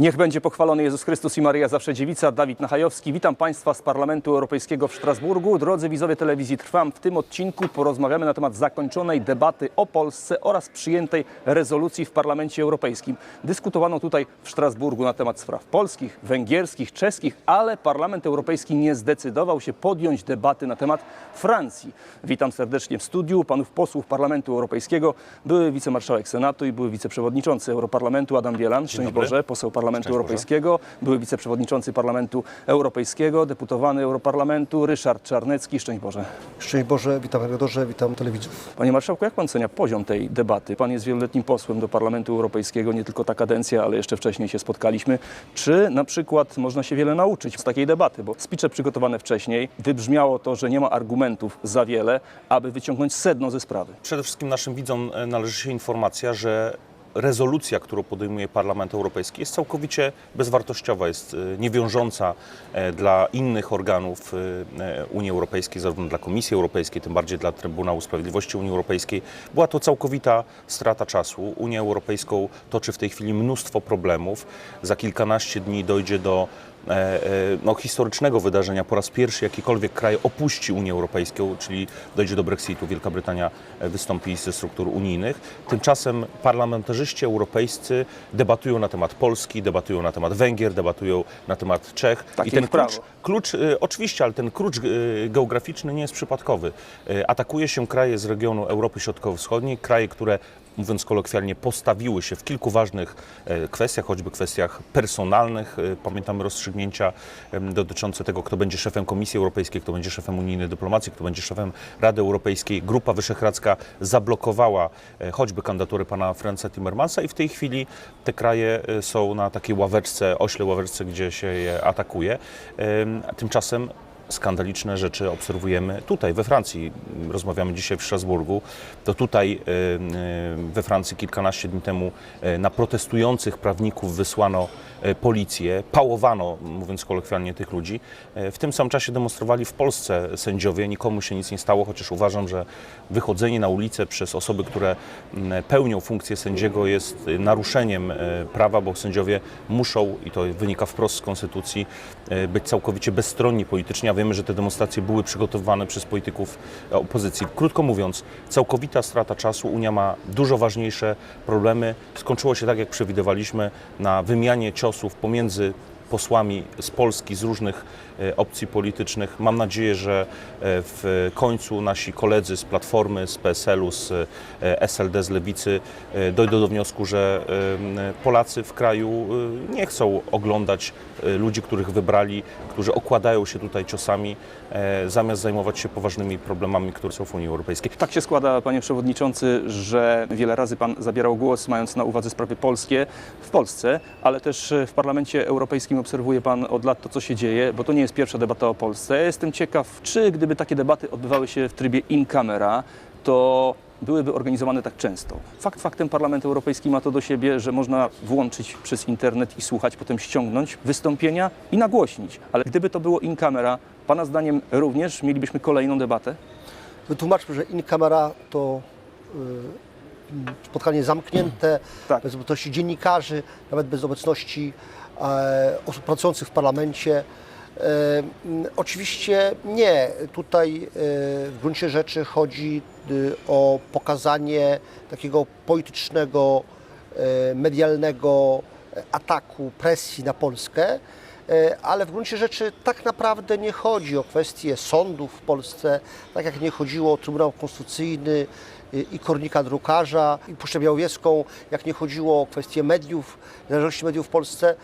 Niech będzie pochwalony Jezus Chrystus i Maryja Zawsze Dziewica. Dawid Nachajowski. Witam Państwa z Parlamentu Europejskiego w Strasburgu. Drodzy widzowie telewizji Trwam, w tym odcinku porozmawiamy na temat zakończonej debaty o Polsce oraz przyjętej rezolucji w Parlamencie Europejskim. Dyskutowano tutaj w Strasburgu na temat spraw polskich, węgierskich, czeskich, ale Parlament Europejski nie zdecydował się podjąć debaty na temat Francji. Witam serdecznie w studiu panów posłów Parlamentu Europejskiego, były wicemarszałek Senatu i były wiceprzewodniczący Europarlamentu Adam Bielan. Szczęść. Boże, poseł Parlamentu Boże. Europejskiego, były wiceprzewodniczący Parlamentu Europejskiego, deputowany Europarlamentu Ryszard Czarnecki. Szczęść Boże. Szczęść Boże, witam redaktorze, witam telewidzów. Panie Marszałku, jak Pan ocenia poziom tej debaty? Pan jest wieloletnim posłem do Parlamentu Europejskiego, nie tylko ta kadencja, ale jeszcze wcześniej się spotkaliśmy. Czy na przykład można się wiele nauczyć z takiej debaty? Bo spicze przygotowane wcześniej, wybrzmiało to, że nie ma argumentów za wiele, aby wyciągnąć sedno ze sprawy. Przede wszystkim naszym widzom należy się informacja, że rezolucja, którą podejmuje Parlament Europejski jest całkowicie bezwartościowa, jest e, niewiążąca e, dla innych organów e, Unii Europejskiej, zarówno dla Komisji Europejskiej, tym bardziej dla Trybunału Sprawiedliwości Unii Europejskiej. Była to całkowita strata czasu. Unię Europejską toczy w tej chwili mnóstwo problemów. Za kilkanaście dni dojdzie do no, historycznego wydarzenia. Po raz pierwszy jakikolwiek kraj opuści Unię Europejską, czyli dojdzie do Brexitu. Wielka Brytania e, wystąpi ze struktur unijnych. Tymczasem parlamentarzyści europejscy debatują na temat Polski, debatują na temat Węgier, debatują na temat Czech. Takie I ten klucz, klucz e, oczywiście, ale ten klucz e, geograficzny nie jest przypadkowy. E, Atakuje się kraje z regionu Europy Środkowo-Wschodniej, kraje, które mówiąc kolokwialnie, postawiły się w kilku ważnych e, kwestiach, choćby kwestiach personalnych. E, Pamiętamy rozstrzygnięcia dotyczące tego, kto będzie szefem Komisji Europejskiej, kto będzie szefem unijnej dyplomacji, kto będzie szefem Rady Europejskiej. Grupa Wyszehradzka zablokowała e, choćby kandydaturę pana Franza Timmermansa i w tej chwili te kraje są na takiej ławeczce, ośle ławeczce, gdzie się je atakuje. Tymczasem skandaliczne rzeczy obserwujemy tutaj, we Francji. Rozmawiamy dzisiaj w Strasburgu. To tutaj e, e, we Francji kilkanaście dni temu e, na protestujących prawników wysłano policję, pałowano, mówiąc kolokwialnie, tych ludzi. W tym samym czasie demonstrowali w Polsce sędziowie, nikomu się nic nie stało, chociaż uważam, że wychodzenie na ulicę przez osoby, które pełnią funkcję sędziego jest naruszeniem prawa, bo sędziowie muszą, i to wynika wprost z konstytucji, być całkowicie bezstronni politycznie, a wiemy, że te demonstracje były przygotowane przez polityków e, opozycji. Krótko mówiąc, całkowita strata czasu. Unia ma dużo ważniejsze problemy. Skończyło się tak, jak przewidywaliśmy, na wymianie ciosów pomiędzy posłami z Polski, z różnych opcji politycznych. Mam nadzieję, że e, w końcu nasi koledzy z Platformy, z PSL-u, z e, SLD, z Lewicy e, dojdą do wniosku, że e, Polacy w kraju e, nie chcą oglądać e, ludzi, których wybrali, którzy okładają się tutaj ciosami, e, zamiast zajmować się poważnymi problemami, które są w Unii Europejskiej. Tak się składa, panie przewodniczący, że wiele razy pan zabierał głos, mając na uwadze sprawy polskie w Polsce, ale też w Parlamencie Europejskim obserwuje pan od lat to, co się dzieje, bo to nie jest pierwsza debata o Polsce. Ja Jestem ciekaw, czy gdyby takie debaty odbywały się w trybie in camera, to byłyby organizowane tak często. Fakt faktem Parlament Europejski ma to do siebie, że można włączyć przez internet i słuchać, potem ściągnąć wystąpienia i nagłośnić. Ale gdyby to było in camera, pana zdaniem również mielibyśmy kolejną debatę? Wytłumaczmy, że in camera to y, spotkanie zamknięte, Tak. bez obecności dziennikarzy, nawet bez obecności e, osób pracujących w parlamencie. E, oczywiście nie. Tutaj e, w gruncie rzeczy chodzi y, o pokazanie takiego politycznego, e, medialnego ataku, presji na Polskę. E, ale w gruncie rzeczy tak naprawdę nie chodzi o kwestie sądów w Polsce, tak jak nie chodziło o Trybunał Konstytucyjny i Kornika Drukarza i Puszczę Białowieską, jak nie chodziło o kwestie mediów, niezależności mediów w Polsce.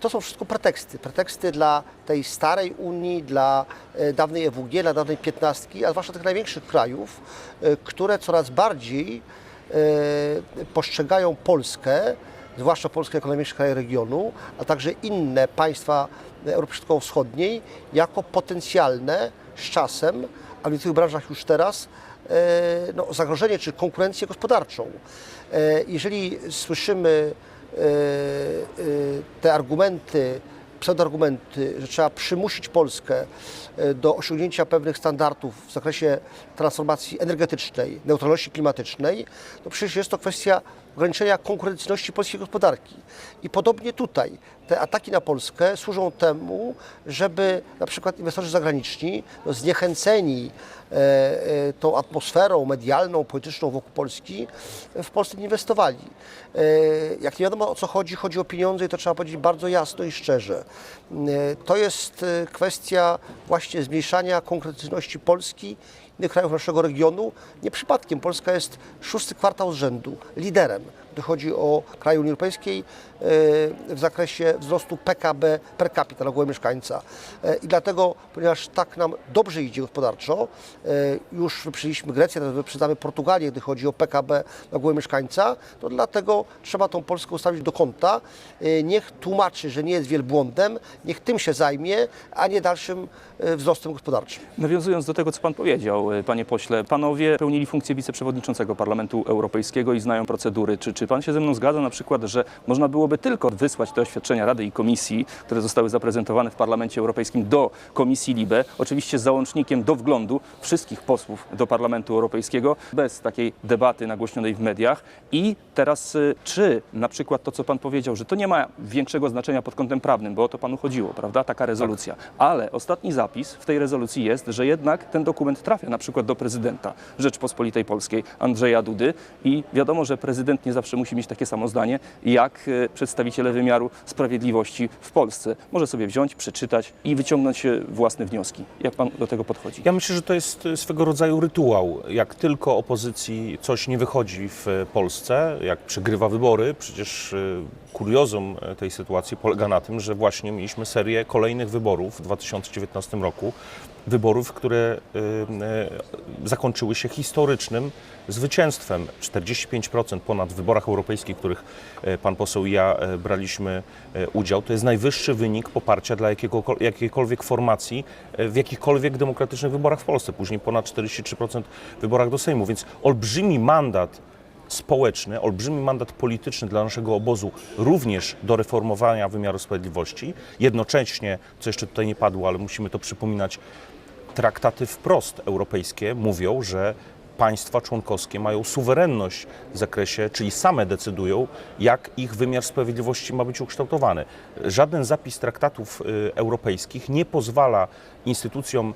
To są wszystko preteksty. Preteksty dla tej starej Unii, dla e, dawnej EWG, dla dawnej piętnastki, a zwłaszcza tych największych krajów, e, które coraz bardziej e, postrzegają Polskę zwłaszcza Polskę jako najmniejszy kraj regionu, a także inne państwa Europy Środkowo-Wschodniej jako potencjalne z czasem, a w niektórych branżach już teraz, no, zagrożenie czy konkurencję gospodarczą. Jeżeli słyszymy te argumenty, pseudoargumenty, że trzeba przymusić Polskę e, do osiągnięcia pewnych standardów w zakresie transformacji energetycznej, neutralności klimatycznej, to przecież jest to kwestia ograniczenia konkurencyjności polskiej gospodarki. I podobnie tutaj te ataki na Polskę służą temu, żeby na przykład inwestorzy zagraniczni no, zniechęceni e, e, tą atmosferą medialną, polityczną wokół Polski w Polsce nie inwestowali. E, jak nie wiadomo o co chodzi, chodzi o pieniądze i to trzeba powiedzieć bardzo jasno i szczerze. E, to jest e, kwestia właśnie zmniejszania konkurencyjności Polski innych krajów naszego regionu. Nie przypadkiem Polska jest szósty kwartał z rzędu liderem, gdy chodzi o kraje Unii Europejskiej e, w zakresie wzrostu PKB per capita na głowę mieszkańca. E, I dlatego, ponieważ tak nam dobrze idzie gospodarczo, e, już wyprzedziliśmy Grecję, teraz wyprzedzamy Portugalię, gdy chodzi o PKB na głowę mieszkańca, to dlatego trzeba tą Polskę ustawić do kąta. Niech tłumaczy, że nie jest wielbłądem, niech tym się zajmie, a nie dalszym wzrostem gospodarczym. Nawiązując do tego, co pan powiedział, panie pośle, panowie pełnili funkcję wiceprzewodniczącego Parlamentu Europejskiego i znają procedury. Czy, czy pan się ze mną zgadza na przykład, że można byłoby tylko wysłać te oświadczenia Rady i Komisji, które zostały zaprezentowane w Parlamencie Europejskim do Komisji LIBE, oczywiście z załącznikiem do wglądu wszystkich posłów do Parlamentu Europejskiego, bez takiej debaty nagłośnionej w mediach. I teraz, y, czy na przykład to, co pan powiedział, że to nie ma większego znaczenia pod kątem prawnym, bo o to panu chodziło, prawda, taka rezolucja. Ale ostatni zapis w tej rezolucji jest, że jednak ten dokument trafia na przykład do prezydenta Rzeczpospolitej Polskiej, Andrzeja Dudy i wiadomo, że prezydent nie zawsze musi mieć takie samo zdanie, jak e, przedstawiciele wymiaru sprawiedliwości w Polsce. Może sobie wziąć, przeczytać i wyciągnąć e, własne wnioski. Jak pan do tego podchodzi? Ja myślę, że to jest e, swego rodzaju rytuał. Jak tylko opozycji coś nie wychodzi w Polsce, jak przegrywa wybory, przecież kuriozum tej sytuacji polega na tym, że właśnie mieliśmy serię kolejnych wyborów w 2019 roku. Wyborów, które e, e, zakończyły się historycznym zwycięstwem. 45% ponad w wyborach europejskich, w których e, pan poseł i ja e, braliśmy e, udział, to jest najwyższy wynik poparcia dla jakiejkolwiek formacji w jakichkolwiek demokratycznych wyborach w Polsce. Później ponad 43% w wyborach do Sejmu, więc olbrzymi mandat społeczny, olbrzymi mandat polityczny dla naszego obozu, również do reformowania wymiaru sprawiedliwości. Jednocześnie, co jeszcze tutaj nie padło, ale musimy to przypominać, traktaty wprost europejskie mówią, że państwa członkowskie mają suwerenność w zakresie, czyli same decydują, jak ich wymiar sprawiedliwości ma być ukształtowany. Żaden zapis traktatów y, europejskich nie pozwala instytucjom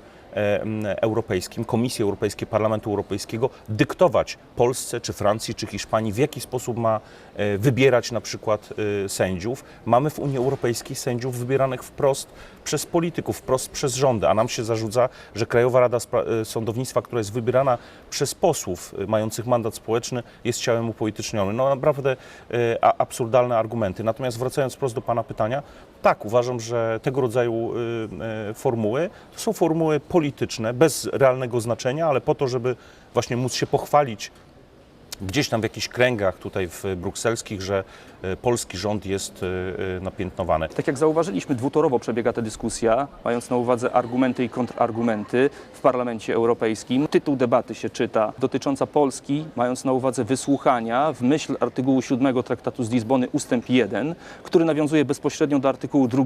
europejskim, Komisji Europejskiej, Parlamentu Europejskiego dyktować Polsce, czy Francji, czy Hiszpanii, w jaki sposób ma e, wybierać na przykład e, sędziów. Mamy w Unii Europejskiej sędziów wybieranych wprost przez polityków, wprost przez rządy, a nam się zarzuca, że Krajowa Rada e, Sądownictwa, która jest wybierana przez posłów e, mających mandat społeczny, jest ciałem upolitycznionym. No naprawdę e, absurdalne argumenty. Natomiast wracając wprost do Pana pytania, tak, uważam, że tego rodzaju y, y, formuły to są formuły polityczne, bez realnego znaczenia, ale po to, żeby właśnie móc się pochwalić gdzieś tam w jakichś kręgach tutaj w brukselskich, że y, polski rząd jest y, napiętnowany. Tak jak zauważyliśmy, dwutorowo przebiega ta dyskusja, mając na uwadze argumenty i kontrargumenty w Parlamencie Europejskim. Tytuł debaty się czyta dotycząca Polski, mając na uwadze wysłuchania w myśl artykułu 7 Traktatu z Lizbony ustęp 1, który nawiązuje bezpośrednio do artykułu 2,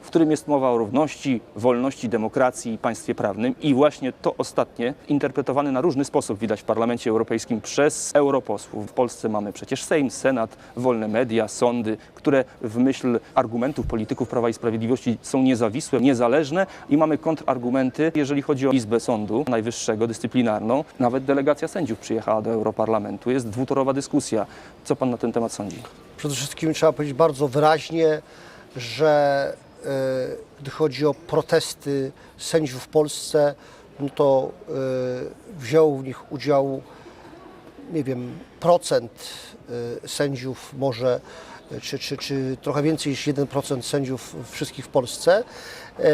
w którym jest mowa o równości, wolności, demokracji i państwie prawnym. I właśnie to ostatnie interpretowane na różny sposób widać w Parlamencie Europejskim przez europosłów. W Polsce mamy przecież Sejm, Senat, wolne media, sądy, które w myśl argumentów polityków Prawa i Sprawiedliwości są niezawisłe, niezależne i mamy kontrargumenty, jeżeli chodzi o Izbę Sądu Najwyższego, dyscyplinarną. Nawet delegacja sędziów przyjechała do Europarlamentu. Jest dwutorowa dyskusja. Co pan na ten temat sądzi? Przede wszystkim trzeba powiedzieć bardzo wyraźnie, że e, gdy chodzi o protesty sędziów w Polsce, no to e, wziął w nich udział, nie wiem, procent e, sędziów może, czy, czy, czy trochę więcej niż 1% sędziów wszystkich w Polsce. E,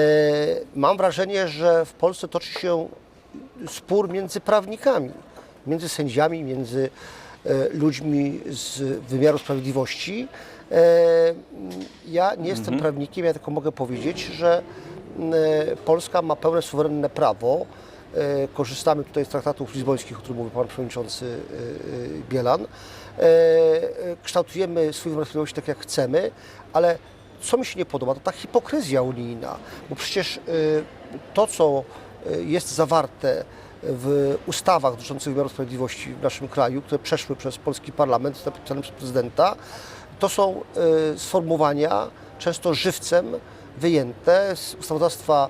Mam wrażenie, że w Polsce toczy się spór między prawnikami, między sędziami, między e, ludźmi z wymiaru sprawiedliwości. Ja nie jestem prawnikiem, ja tylko mogę powiedzieć, że Polska ma pełne suwerenne prawo. E, Korzystamy tutaj z traktatów lizbońskich, o których mówił pan przewodniczący e, e, Bielan. Kształtujemy swój wymiar sprawiedliwości tak, jak chcemy, ale co mi się nie podoba, to ta hipokryzja unijna, bo przecież to, co jest zawarte w ustawach dotyczących wymiaru sprawiedliwości w naszym kraju, które przeszły przez polski parlament, napisane przez prezydenta, to są sformułowania często żywcem wyjęte z ustawodawstwa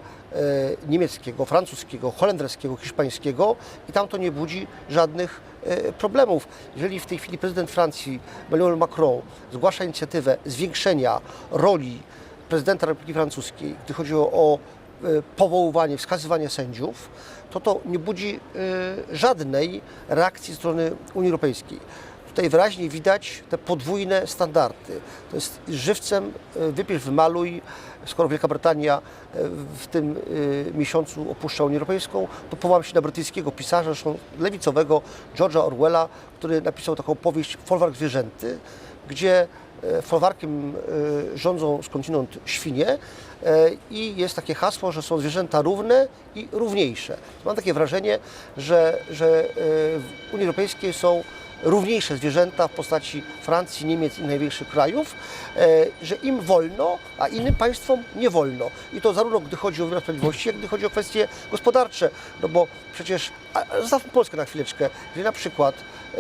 niemieckiego, francuskiego, holenderskiego, hiszpańskiego i tam to nie budzi żadnych e, problemów. Jeżeli w tej chwili prezydent Francji, Emmanuel Macron, zgłasza inicjatywę zwiększenia roli prezydenta Republiki Francuskiej, gdy chodzi o, e, powoływanie, wskazywanie sędziów, to to nie budzi e, żadnej reakcji ze strony Unii Europejskiej. Tutaj wyraźnie widać te podwójne standardy. To jest żywcem e, wypisz, wymaluj. Skoro Wielka Brytania e, w tym e, miesiącu opuszcza Unię Europejską, to powołam się na brytyjskiego pisarza, zresztą lewicowego, George'a Orwella, który napisał taką powieść Folwark Zwierzęty, gdzie e, folwarkiem rządzą skądinąd świnie i jest takie hasło, że są zwierzęta równe i równiejsze. Mam takie wrażenie, że, że w Unii Europejskiej są równiejsze zwierzęta w postaci Francji, Niemiec i największych krajów, e, że im wolno, a innym państwom nie wolno. I to zarówno gdy chodzi o wymiar sprawiedliwości, jak gdy chodzi o kwestie gospodarcze. No bo przecież, zostawmy Polskę na chwileczkę, gdzie na przykład e,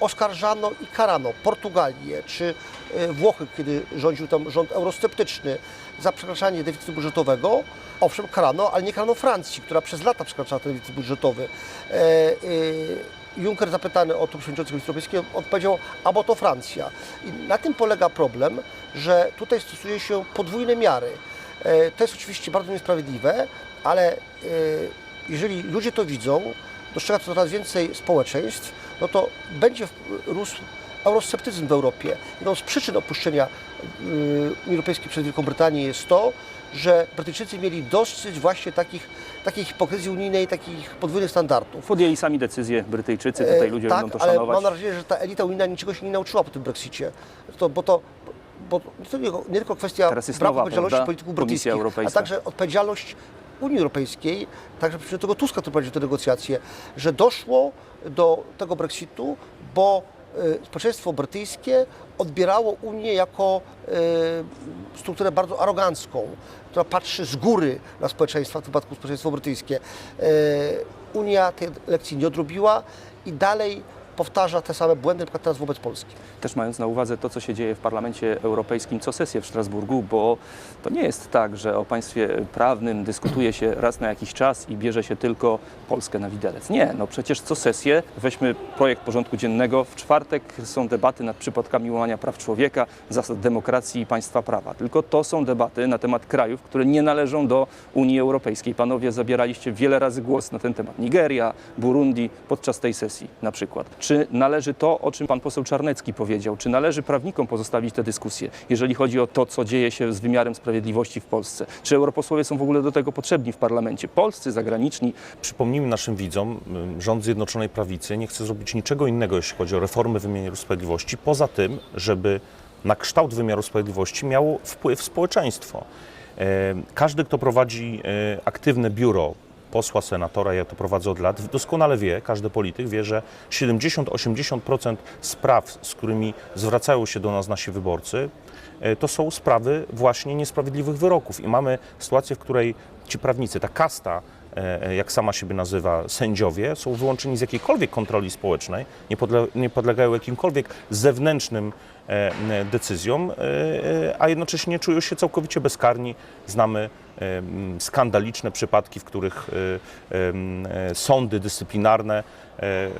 oskarżano i karano Portugalię czy e, Włochy, kiedy rządził tam rząd eurosceptyczny, za przekraczanie deficytu budżetowego. Owszem, karano, ale nie karano Francji, która przez lata przekraczała ten deficyt budżetowy. E, e, Juncker zapytany o to przewodniczący Komisji Europejskiej odpowiedział, a bo to Francja. I na tym polega problem, że tutaj stosuje się podwójne miary. E, To jest oczywiście bardzo niesprawiedliwe, ale e, jeżeli ludzie to widzą, dostrzega to coraz więcej społeczeństw, no to będzie rósł eurosceptycyzm w Europie. Jedną z przyczyn opuszczenia y, Unii Europejskiej przez Wielką Brytanię jest to, że Brytyjczycy mieli dosyć właśnie takich, takiej hipokryzji unijnej, takich podwójnych standardów. Podjęli sami decyzję Brytyjczycy, tutaj ludzie tak, będą to ale szanować. mam nadzieję, że ta elita unijna niczego się nie nauczyła po tym Brexicie. To, bo to bo to nie, nie tylko kwestia braku odpowiedzialności prawda? polityków brytyjskich, a także odpowiedzialność Unii Europejskiej, także przy tego Tuska, który prowadził te negocjacje, że doszło do tego Brexitu, bo e, społeczeństwo brytyjskie odbierało Unię jako e, strukturę bardzo arogancką, która patrzy z góry na społeczeństwa, w tym przypadku społeczeństwo brytyjskie. E, Unia tej lekcji nie odrobiła i dalej powtarza te same błędy, przykład teraz wobec Polski. Też mając na uwadze to, co się dzieje w Parlamencie Europejskim co sesję w Strasburgu, bo to nie jest tak, że o państwie prawnym dyskutuje się raz na jakiś czas i bierze się tylko Polskę na widelec. Nie, no przecież co sesję, weźmy projekt porządku dziennego, w czwartek są debaty nad przypadkami łamania praw człowieka, zasad demokracji i państwa prawa. Tylko to są debaty na temat krajów, które nie należą do Unii Europejskiej. Panowie zabieraliście wiele razy głos na ten temat. Nigeria, Burundi podczas tej sesji na przykład. Czy należy to, o czym pan poseł Czarnecki powiedział, czy należy prawnikom pozostawić tę dyskusję, jeżeli chodzi o to, co dzieje się z wymiarem sprawiedliwości w Polsce? Czy europosłowie są w ogóle do tego potrzebni w parlamencie? Polscy, zagraniczni? Przypomnijmy naszym widzom, y, rząd Zjednoczonej Prawicy nie chce zrobić niczego innego, jeśli chodzi o reformę wymiaru sprawiedliwości, poza tym, żeby na kształt wymiaru sprawiedliwości miało wpływ społeczeństwo. E, Każdy, kto prowadzi e, aktywne biuro posła, senatora, ja to prowadzę od lat, doskonale wie, każdy polityk wie, że 70-80% spraw, z którymi zwracają się do nas nasi wyborcy, e, to są sprawy właśnie niesprawiedliwych wyroków. I mamy sytuację, w której ci prawnicy, ta kasta, e, jak sama siebie nazywa, sędziowie, są wyłączeni z jakiejkolwiek kontroli społecznej, nie, podle, nie podlegają jakimkolwiek zewnętrznym e, decyzjom, e, e, a jednocześnie czują się całkowicie bezkarni. Znamy e, skandaliczne przypadki, w których e, e, e, sądy dyscyplinarne e, e,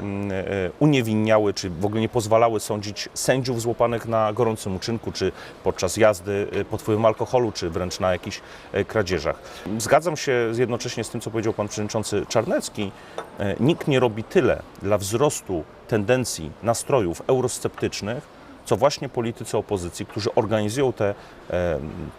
uniewinniały, czy w ogóle nie pozwalały sądzić sędziów złapanych na gorącym uczynku, czy podczas jazdy e, pod wpływem alkoholu, czy wręcz na jakichś e, kradzieżach. Zgadzam się jednocześnie z tym, co powiedział pan przewodniczący Czarnecki. E, Nikt nie robi tyle dla wzrostu tendencji, nastrojów eurosceptycznych, co właśnie politycy opozycji, którzy organizują te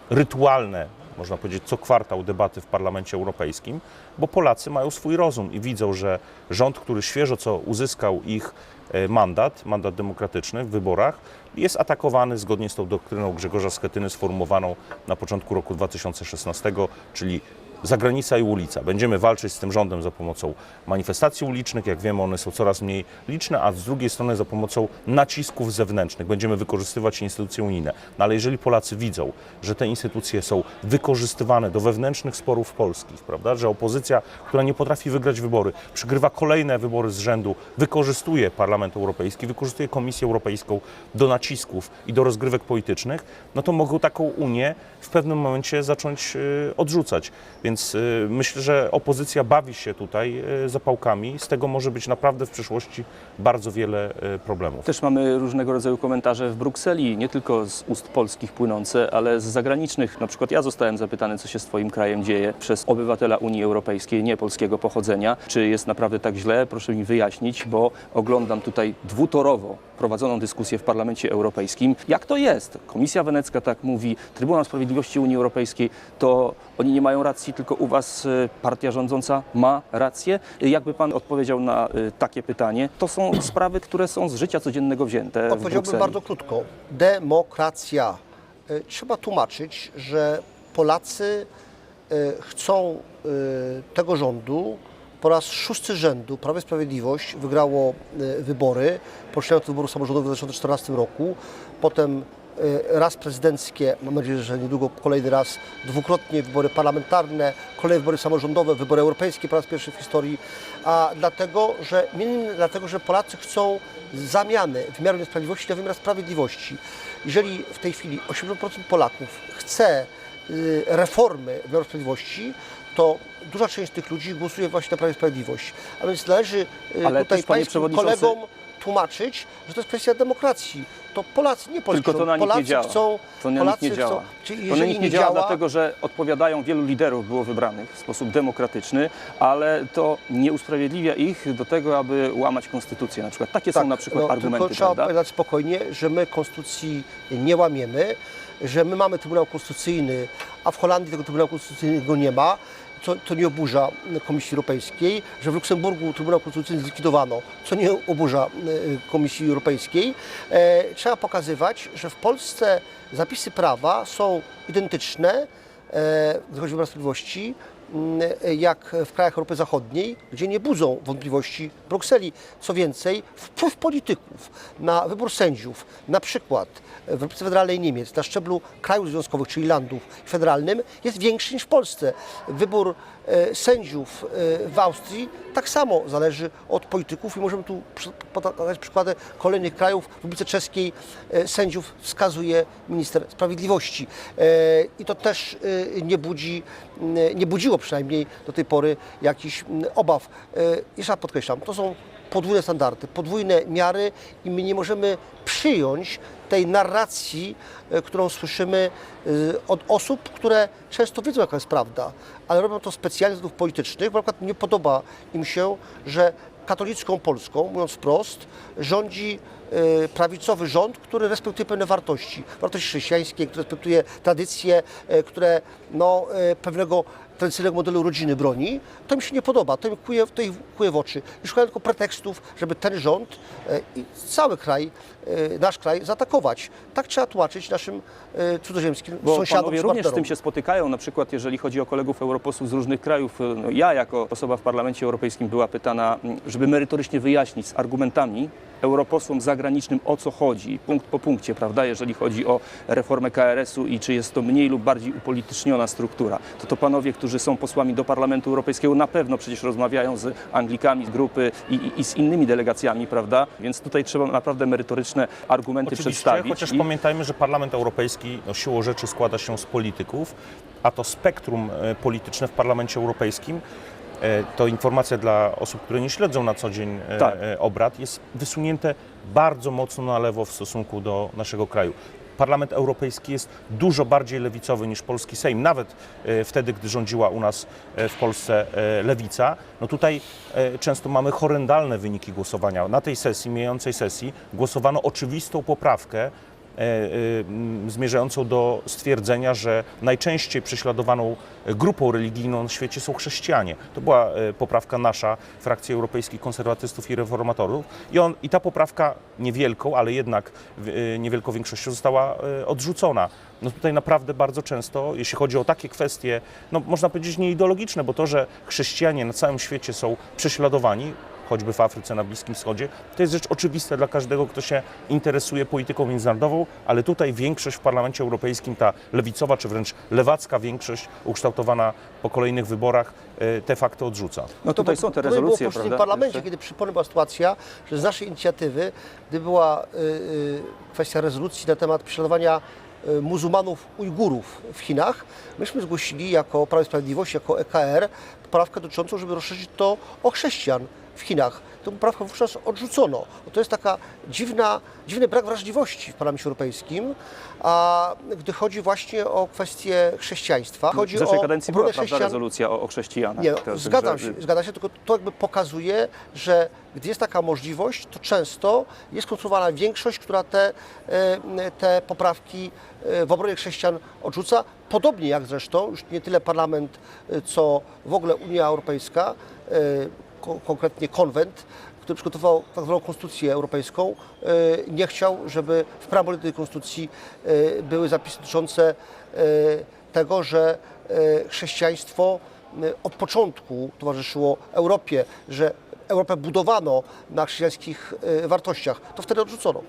rytualne, można powiedzieć, co kwartał debaty w Parlamencie Europejskim, bo Polacy mają swój rozum i widzą, że rząd, który świeżo co uzyskał ich e, mandat, mandat demokratyczny w wyborach, jest atakowany zgodnie z tą doktryną Grzegorza Schetyny sformułowaną na początku roku 2016, czyli zagranica i ulica. Będziemy walczyć z tym rządem za pomocą manifestacji ulicznych, jak wiemy one są coraz mniej liczne, a z drugiej strony za pomocą nacisków zewnętrznych. Będziemy wykorzystywać instytucje unijne. No ale jeżeli Polacy widzą, że te instytucje są wykorzystywane do wewnętrznych sporów polskich, prawda, że opozycja, która nie potrafi wygrać wybory, przygrywa kolejne wybory z rzędu, wykorzystuje Parlament Europejski, wykorzystuje Komisję Europejską do nacisków i do rozgrywek politycznych, no to mogą taką Unię w pewnym momencie zacząć y, odrzucać. Więc y, myślę, że opozycja bawi się tutaj y, zapałkami. Z tego może być naprawdę w przyszłości bardzo wiele y, problemów. Też mamy różnego rodzaju komentarze w Brukseli, nie tylko z ust polskich płynące, ale z zagranicznych. Na przykład ja zostałem zapytany, co się z Twoim krajem dzieje przez obywatela Unii Europejskiej, nie polskiego pochodzenia. Czy jest naprawdę tak źle? Proszę mi wyjaśnić, bo oglądam tutaj dwutorowo prowadzoną dyskusję w Parlamencie Europejskim. Jak to jest? Komisja Wenecka tak mówi, Trybunał Sprawiedliwości Unii Europejskiej, to oni nie mają racji, tylko u Was y, partia rządząca ma rację? Jakby Pan odpowiedział na y, takie pytanie? To są sprawy, które są z życia codziennego wzięte Odpowiedziałbym bardzo krótko. Demokracja. Y, Trzeba tłumaczyć, że Polacy chcą tego rządu. Po raz szósty rzędu Prawo i Sprawiedliwość wygrało wybory, poczynając od wyborów samorządowych w 2014 roku, potem raz prezydenckie, mam nadzieję, że niedługo kolejny raz, dwukrotnie wybory parlamentarne, kolejne wybory samorządowe, wybory europejskie po raz pierwszy w historii, a dlatego, że między innymi dlatego, że Polacy chcą zamiany wymiaru niesprawiedliwości na wymiar sprawiedliwości. Jeżeli w tej chwili 80% Polaków chce y, reformy wymiaru sprawiedliwości, to duża część tych ludzi głosuje właśnie na Prawo i Sprawiedliwość. A więc należy y, Ale tutaj też, panie przewodniczący- kolegom tłumaczyć, że to jest kwestia demokracji. To Polacy, nie Polski Tylko to na nich Polacy nie działa. chcą, To na Polacy nich nie działa. Chcą, czyli To na jeżeli nich nie działa, dlatego, że odpowiadają, wielu liderów było wybranych w sposób demokratyczny, ale to nie usprawiedliwia ich do tego, aby łamać konstytucję na przykład. Takie są na przykład no, argumenty, Tylko trzeba prawda? powiedzieć spokojnie, że my konstytucji nie łamiemy, że my mamy Trybunał Konstytucyjny, a w Holandii tego Trybunału Konstytucyjnego nie ma. Co, to nie oburza Komisji Europejskiej, że w Luksemburgu Trybunał Konstytucyjny zlikwidowano, co nie oburza e, Komisji Europejskiej. E, trzeba pokazywać, że w Polsce zapisy prawa są identyczne, e, gdy chodzi o sprawiedliwości, jak w krajach Europy Zachodniej, gdzie nie budzą wątpliwości Brukseli. Co więcej, wpływ polityków na wybór sędziów, na przykład w Republice Federalnej Niemiec, na szczeblu krajów związkowych, czyli landów federalnym, jest większy niż w Polsce. Wybór e, sędziów e, w Austrii tak samo zależy od polityków i możemy tu podać przykłady kolejnych krajów. W Republice Czeskiej e, sędziów wskazuje minister sprawiedliwości. I to też nie budzi, nie budziło przynajmniej do tej pory jakichś m, obaw. E, Jeszcze raz podkreślam, to są podwójne standardy, podwójne miary i my nie możemy przyjąć tej narracji, którą słyszymy od osób, które często wiedzą, jaka jest prawda, ale robią to specjalnie z względów politycznych, bo na przykład nie podoba im się, że katolicką Polską, mówiąc wprost, rządzi prawicowy rząd, który respektuje pewne wartości, wartości chrześcijańskie, który respektuje tradycje, e, które no, e, pewnego tradycyjnego modelu rodziny broni, to mi się nie podoba, to mi kuje, to w oczy. I szukają tylko pretekstów, żeby ten rząd i cały kraj, nasz kraj zaatakować. Tak trzeba tłumaczyć naszym e, cudzoziemskim Bo sąsiadom panowie również z tym się spotykają, na przykład jeżeli chodzi o kolegów europosłów z różnych krajów. No, ja jako osoba w Parlamencie Europejskim była pytana, żeby merytorycznie wyjaśnić z argumentami europosłom zagranicznym o co chodzi, punkt po punkcie, prawda, jeżeli chodzi o reformę KRS-u i czy jest to mniej lub bardziej upolityczniona struktura. To to panowie, którzy są posłami do Parlamentu Europejskiego na pewno przecież rozmawiają z Anglikami z grupy i, i, i z innymi delegacjami, prawda, więc tutaj trzeba naprawdę merytoryczne argumenty Oczywiście, przedstawić. chociaż i- pamiętajmy, że Parlament Europejski no, siłą rzeczy składa się z polityków, a to spektrum e, polityczne w Parlamencie Europejskim, e, to informacja dla osób, które nie śledzą na co dzień e, Tak. obrad, jest wysunięte bardzo mocno na lewo w stosunku do naszego kraju. Parlament Europejski jest dużo bardziej lewicowy niż polski Sejm, nawet e, wtedy, gdy rządziła u nas e, w Polsce e, lewica. No tutaj często mamy horrendalne wyniki głosowania. Na tej sesji, mijającej sesji, głosowano oczywistą poprawkę zmierzającą do stwierdzenia, że najczęściej prześladowaną grupą religijną na świecie są chrześcijanie. To była e, poprawka nasza, frakcji europejskich konserwatystów i reformatorów i, on, i ta poprawka niewielką, ale jednak e, niewielką większością została e, odrzucona. No tutaj naprawdę bardzo często, jeśli chodzi o takie kwestie, no można powiedzieć nieideologiczne, bo to, że chrześcijanie na całym świecie są prześladowani, choćby w Afryce, na Bliskim Wschodzie, to jest rzecz oczywista dla każdego, kto się interesuje polityką międzynarodową, ale tutaj większość w Parlamencie Europejskim, ta lewicowa czy wręcz lewacka większość ukształtowana po kolejnych wyborach, e, te fakty odrzuca. No tutaj są te To było rezolucje, w prawda? parlamencie, Jeszcze? kiedy przypomnę była sytuacja, że z naszej inicjatywy, gdy była y, y, kwestia rezolucji na temat prześladowania muzułmanów Ujgurów w Chinach, myśmy zgłosili jako Prawo i Sprawiedliwość, jako EKR, poprawkę dotyczącą, żeby rozszerzyć to o chrześcijan w Chinach. Tę poprawkę wówczas odrzucono. To jest taka dziwna, dziwny brak wrażliwości w Parlamencie Europejskim, a gdy chodzi właśnie o kwestię chrześcijaństwa, chodzi W zeszłej o kadencji była prawda, chrześcijan rezolucja o, o chrześcijanach. nie, zgadzam także- się, zgadza się, tylko to jakby pokazuje, że gdy jest taka możliwość, to często jest konstruowana większość, która te, e, te poprawki e, w obronie chrześcijan odrzuca. Podobnie jak zresztą, już nie tyle parlament, e, co w ogóle Unia Europejska, konkretnie konwent, który przygotował tak zwaną konstytucję europejską, e, nie chciał, żeby w preambule tej konstytucji e, były zapisy dotyczące e, tego, że chrześcijaństwo od początku towarzyszyło Europie, że Europę budowano na chrześcijańskich wartościach, to wtedy odrzucono.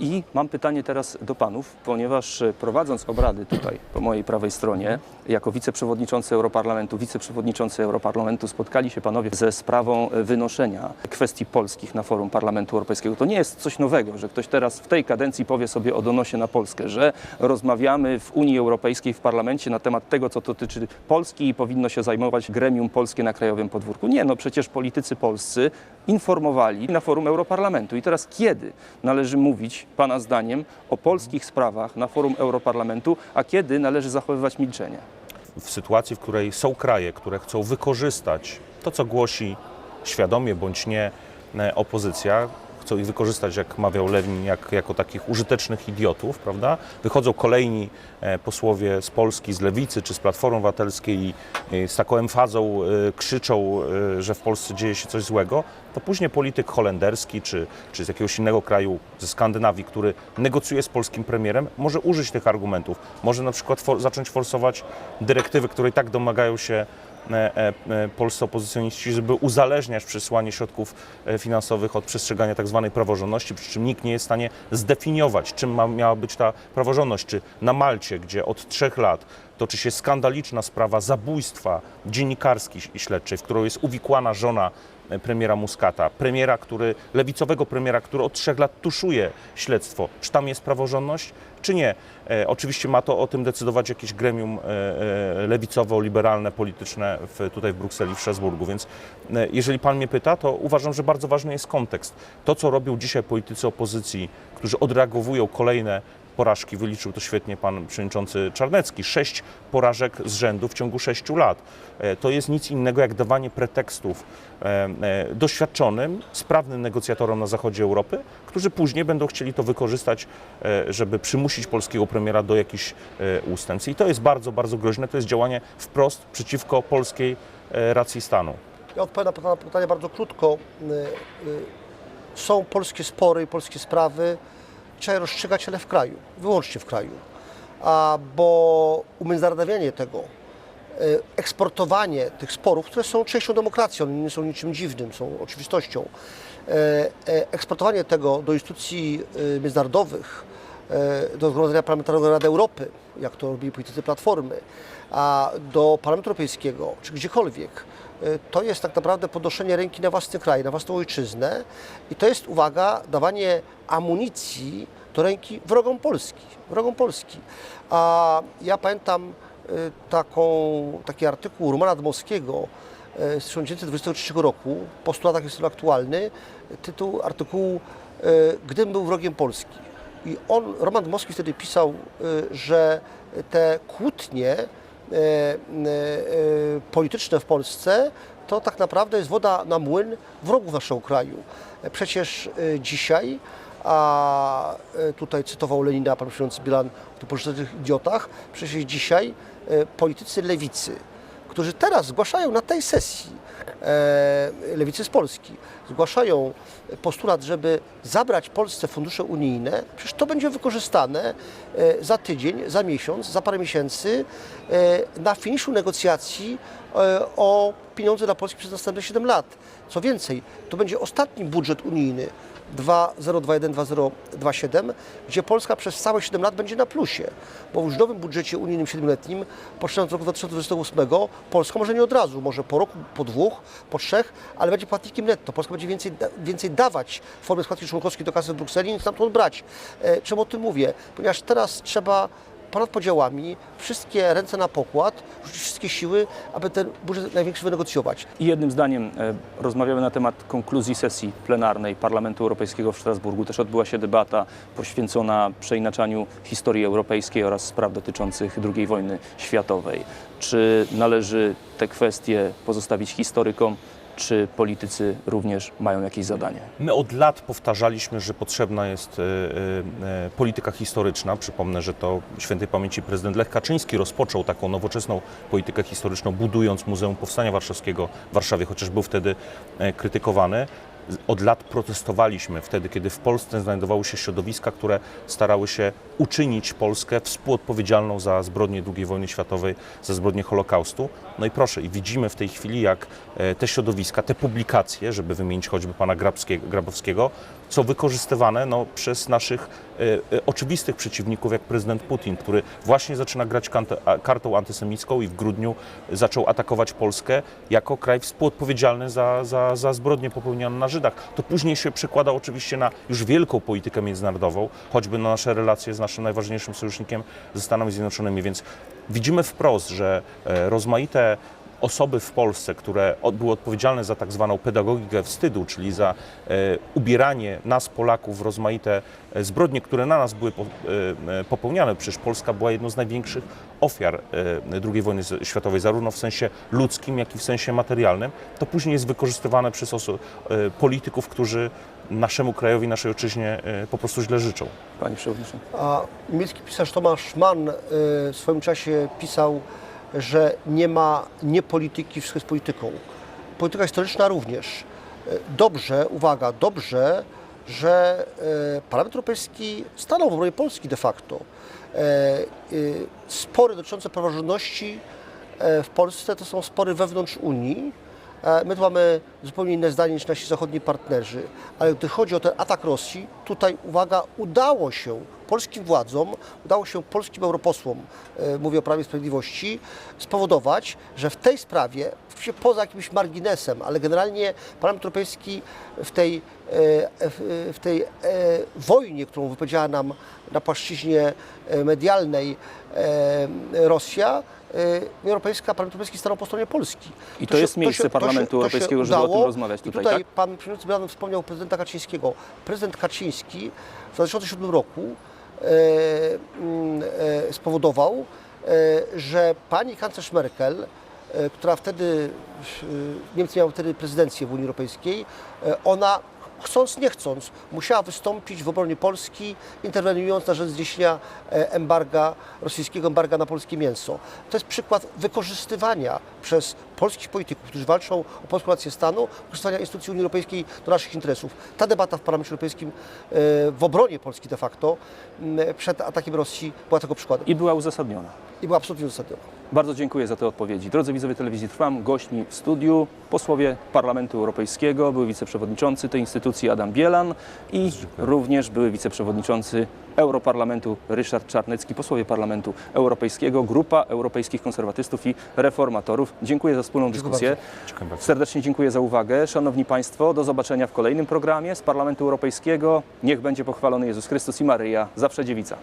I mam pytanie teraz do panów, ponieważ e, prowadząc obrady tutaj po mojej prawej stronie, jako wiceprzewodniczący Europarlamentu, wiceprzewodniczący Europarlamentu spotkali się panowie ze sprawą e, wynoszenia kwestii polskich na forum Parlamentu Europejskiego. To nie jest coś nowego, że ktoś teraz w tej kadencji powie sobie o donosie na Polskę, że rozmawiamy w Unii Europejskiej, w parlamencie na temat tego, co dotyczy Polski i powinno się zajmować gremium polskie na krajowym podwórku. Nie, no przecież politycy polscy informowali na forum Europarlamentu. I teraz kiedy należy mówić, Pana zdaniem, o polskich sprawach na forum Europarlamentu, a kiedy należy zachowywać milczenie? w sytuacji, w której są kraje, które chcą wykorzystać to, co głosi świadomie bądź nie e, opozycja, chcą ich wykorzystać, jak mawiał Lewin, jak, jako takich użytecznych idiotów, prawda? Wychodzą kolejni e, posłowie z Polski, z Lewicy czy z Platformy Obywatelskiej i e, z taką emfazą e, krzyczą, że w Polsce dzieje się coś złego, to później polityk holenderski czy, czy z jakiegoś innego kraju, ze Skandynawii, który negocjuje z polskim premierem, może użyć tych argumentów. Może na przykład for, zacząć forsować dyrektywy, której tak domagają się polscy opozycjoniści, żeby uzależniać przesłanie środków e, finansowych od przestrzegania tak zwanej praworządności, przy czym nikt nie jest w stanie zdefiniować, czym ma, miała być ta praworządność. Czy na Malcie, gdzie od trzech lat toczy się skandaliczna sprawa zabójstwa dziennikarskiej i śledczej, w którą jest uwikłana żona e, premiera Muskata, premiera, który, lewicowego premiera, który od trzech lat tuszuje śledztwo. Czy tam jest praworządność, czy nie? E, oczywiście ma to o tym decydować jakieś gremium e, e, lewicowo-liberalne, polityczne w, tutaj w Brukseli, w Strasburgu. Więc e, jeżeli pan mnie pyta, to uważam, że bardzo ważny jest kontekst. To, co robią dzisiaj politycy opozycji, którzy odreagowują kolejne porażki, wyliczył to świetnie pan przewodniczący Czarnecki, sześć porażek z rzędu w ciągu sześciu lat. E, To jest nic innego jak dawanie pretekstów e, e, doświadczonym, sprawnym negocjatorom na zachodzie Europy, którzy później będą chcieli to wykorzystać, żeby przymusić polskiego premiera do jakichś ustępstw. I to jest bardzo, bardzo groźne. To jest działanie wprost przeciwko polskiej racji stanu. Ja odpowiem na pytanie, bardzo krótko. Są polskie spory i polskie sprawy, trzeba je rozstrzygać, ale w kraju, wyłącznie w kraju. A bo umiędzynarodowienie tego, y, eksportowanie tych sporów, które są częścią demokracji, one nie są niczym dziwnym, są oczywistością. e, e, Eksportowanie tego do instytucji międzynarodowych, e, do Zgromadzenia Parlamentarnego Rady Europy, jak to robili politycy Platformy, a do Parlamentu Europejskiego, czy gdziekolwiek, e, to jest tak naprawdę podnoszenie ręki na własny kraj, na własną ojczyznę i to jest, uwaga, dawanie amunicji do ręki wrogom Polski. Wrogom Polski. A ja pamiętam e, taką, taki artykuł Romana Dmowskiego e, z 1923 roku, postulatach jest aktualny, tytuł artykułu e, Gdybym był wrogiem Polski. I on, Roman Dmowski wtedy pisał, y, że te kłótnie e, e, polityczne w Polsce to tak naprawdę jest woda na młyn wrogów naszego kraju. Przecież dzisiaj a tutaj cytował Lenina pan przewodniczący Bilan o tych idiotach, przecież dzisiaj politycy lewicy, którzy teraz zgłaszają na tej sesji lewicy z Polski, zgłaszają postulat, żeby zabrać Polsce fundusze unijne, przecież to będzie wykorzystane e, za tydzień, za miesiąc, za parę miesięcy e, na finiszu negocjacji e, o pieniądze dla Polski przez następne 7 lat. Co więcej, to będzie ostatni budżet unijny 2021-2027, gdzie Polska przez całe 7 lat będzie na plusie, bo w już nowym budżecie unijnym 7-letnim, poczynając od roku 2028, Polska może nie od razu, może po roku, po dwóch, po trzech, ale będzie płatnikiem netto. Polska będzie więcej, więcej dawać w formie składki członkowskiej do kasy w Brukseli, niż stamtąd brać. E, Czemu o tym mówię? Ponieważ teraz trzeba ponad podziałami, wszystkie ręce na pokład, rzucić wszystkie siły, aby ten budżet największy wynegocjować. I jednym zdaniem e, rozmawiamy na temat konkluzji sesji plenarnej Parlamentu Europejskiego w Strasburgu. Też odbyła się debata poświęcona przeinaczaniu historii europejskiej oraz spraw dotyczących II wojny światowej. Czy należy te kwestie pozostawić historykom, czy politycy również mają jakieś zadanie? My od lat powtarzaliśmy, że potrzebna jest e, e, e, polityka historyczna. Przypomnę, że to świętej pamięci prezydent Lech Kaczyński rozpoczął taką nowoczesną politykę historyczną, budując Muzeum Powstania Warszawskiego w Warszawie, chociaż był wtedy krytykowany. Od lat protestowaliśmy wtedy, kiedy w Polsce znajdowały się środowiska, które starały się uczynić Polskę współodpowiedzialną za zbrodnie II wojny światowej, za zbrodnie Holokaustu. No i proszę, widzimy w tej chwili, jak e, te środowiska, te publikacje, żeby wymienić choćby pana Grabowskiego, są wykorzystywane no, przez naszych e, e, oczywistych przeciwników, jak prezydent Putin, który właśnie zaczyna grać a, kartą antysemicką i w grudniu zaczął atakować Polskę jako kraj współodpowiedzialny za, za, za zbrodnie popełnione na Żydach. To później się przekłada oczywiście na już wielką politykę międzynarodową, choćby na nasze relacje z naszym najważniejszym sojusznikiem, ze Stanami Zjednoczonymi, więc widzimy wprost, że e, rozmaite osoby w Polsce, które od- były odpowiedzialne za tak zwaną pedagogikę wstydu, czyli za e, ubieranie nas, Polaków, w rozmaite e, zbrodnie, które na nas były po, e, e, popełniane. Przecież Polska była jedną z największych ofiar e, II wojny światowej, zarówno w sensie ludzkim, jak i w sensie materialnym. To później jest wykorzystywane przez oso- e, polityków, którzy naszemu krajowi, naszej ojczyźnie e, po prostu źle życzą. Panie Przewodniczący. A niemiecki pisarz Tomasz Mann y, w swoim czasie pisał, że nie ma niepolityki, wszystko jest polityką. Polityka historyczna również. Y, Dobrze, uwaga, dobrze, że y, Parlament Europejski stanął w obronie Polski de facto. Y, Spory dotyczące praworządności e, w Polsce to są spory wewnątrz Unii. E, My tu mamy zupełnie inne zdanie niż nasi zachodni partnerzy, ale gdy chodzi o ten atak Rosji, tutaj uwaga, udało się polskim władzom, udało się polskim europosłom, e, mówię o Prawie Sprawiedliwości, spowodować, że w tej sprawie, oczywiście poza jakimś marginesem, ale generalnie Parlament Europejski w tej, e, w, tej wojnie, którą wypowiedziała nam na płaszczyźnie medialnej Rosja, Unia Europejska, Parlament Europejski stanął po stronie Polski. I to jest miejsce Parlamentu Europejskiego, żeby o tym udało. rozmawiać I tutaj, tutaj tak? pan przewodniczący Bilan wspomniał prezydenta Kaczyńskiego. Prezydent Kaczyński w 2007 roku e, e, spowodował, e, że pani kanclerz Merkel, która wtedy, Niemcy miały wtedy prezydencję w Unii Europejskiej, ona chcąc nie chcąc musiała wystąpić w obronie Polski, interweniując na rzecz zniesienia e, embarga, rosyjskiego embarga na polskie mięso. To jest przykład wykorzystywania przez polskich polityków, którzy walczą o polską rację stanu, wykorzystywania instytucji Unii Europejskiej do naszych interesów. Ta debata w Parlamencie Europejskim e, w obronie Polski de facto przed atakiem Rosji była tego przykładem I była uzasadniona. i była absolutnie uzasadniona. Bardzo dziękuję za te odpowiedzi. Drodzy widzowie telewizji Trwam, gośćmi w studiu posłowie Parlamentu Europejskiego, były wiceprzewodniczący tej instytucji Adam Bielan i również były wiceprzewodniczący Europarlamentu Ryszard Czarnecki, posłowie Parlamentu Europejskiego, grupa europejskich konserwatystów i reformatorów. Dziękuję za wspólną dyskusję. Dziękuję bardzo. Serdecznie dziękuję za uwagę. Szanowni Państwo, do zobaczenia w kolejnym programie z Parlamentu Europejskiego. Niech będzie pochwalony Jezus Chrystus i Maryja, zawsze dziewica.